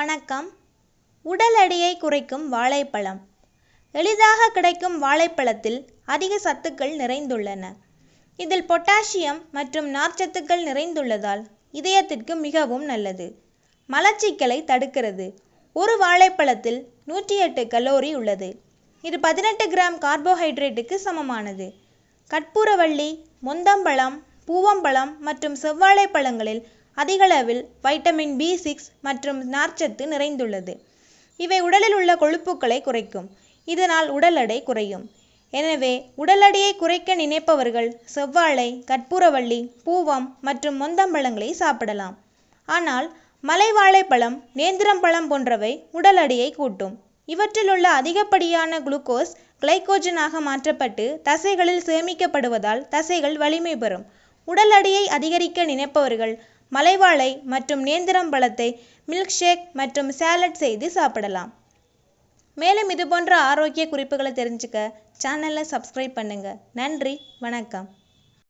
வணக்கம். உடல் எடையை குறைக்கும் வாழைப்பழம். எளிதாக கிடைக்கும் வாழைப்பழத்தில் அதிக சத்துக்கள் நிறைந்துள்ளன. இதில் பொட்டாசியம் மற்றும் நார்ச்சத்துக்கள் நிறைந்துள்ளதால் இதயத்திற்கு மிகவும் நல்லது. மலச்சிக்கலை தடுக்கிறது. ஒரு வாழைப்பழத்தில் நூற்றி எட்டு கலோரி உள்ளது. இது பதினெட்டு கிராம் கார்போஹைட்ரேட்டுக்கு சமமானது. கற்பூரவள்ளி மொந்தம்பழம் பூவம்பழம் மற்றும் செவ்வாழைப்பழங்களில் அதிகளவில் வைட்டமின் பி சிக்ஸ் மற்றும் நார்ச்சத்து நிறைந்துள்ளது. இவை உடலில் உள்ள கொழுப்புக்களை குறைக்கும். இதனால் உடல் எடை குறையும். எனவே உடல் எடையை குறைக்க நினைப்பவர்கள் செவ்வாழை கற்பூரவள்ளி பூவம் மற்றும் மொந்தம்பழங்களை சாப்பிடலாம். ஆனால் மலை வாழைப்பழம் நேந்திரம்பழம் போன்றவை உடல் எடையை கூட்டும். இவற்றில் உள்ள அதிகப்படியான குளுக்கோஸ் கிளைகோஜனாக மாற்றப்பட்டு தசைகளில் சேமிக்கப்படுவதால் தசைகள் வலிமை பெறும். உடல் எடையை அதிகரிக்க நினைப்பவர்கள் மலைவாழை மற்றும் நேந்திரம் பழத்தை மில்க் ஷேக் மற்றும் சாலட் செய்து சாப்பிடலாம். மேலும் இது போன்ற ஆரோக்கிய குறிப்புகளை தெரிஞ்சுக்க சேனலை சப்ஸ்கிரைப் பண்ணுங்கள் நன்றி வணக்கம்.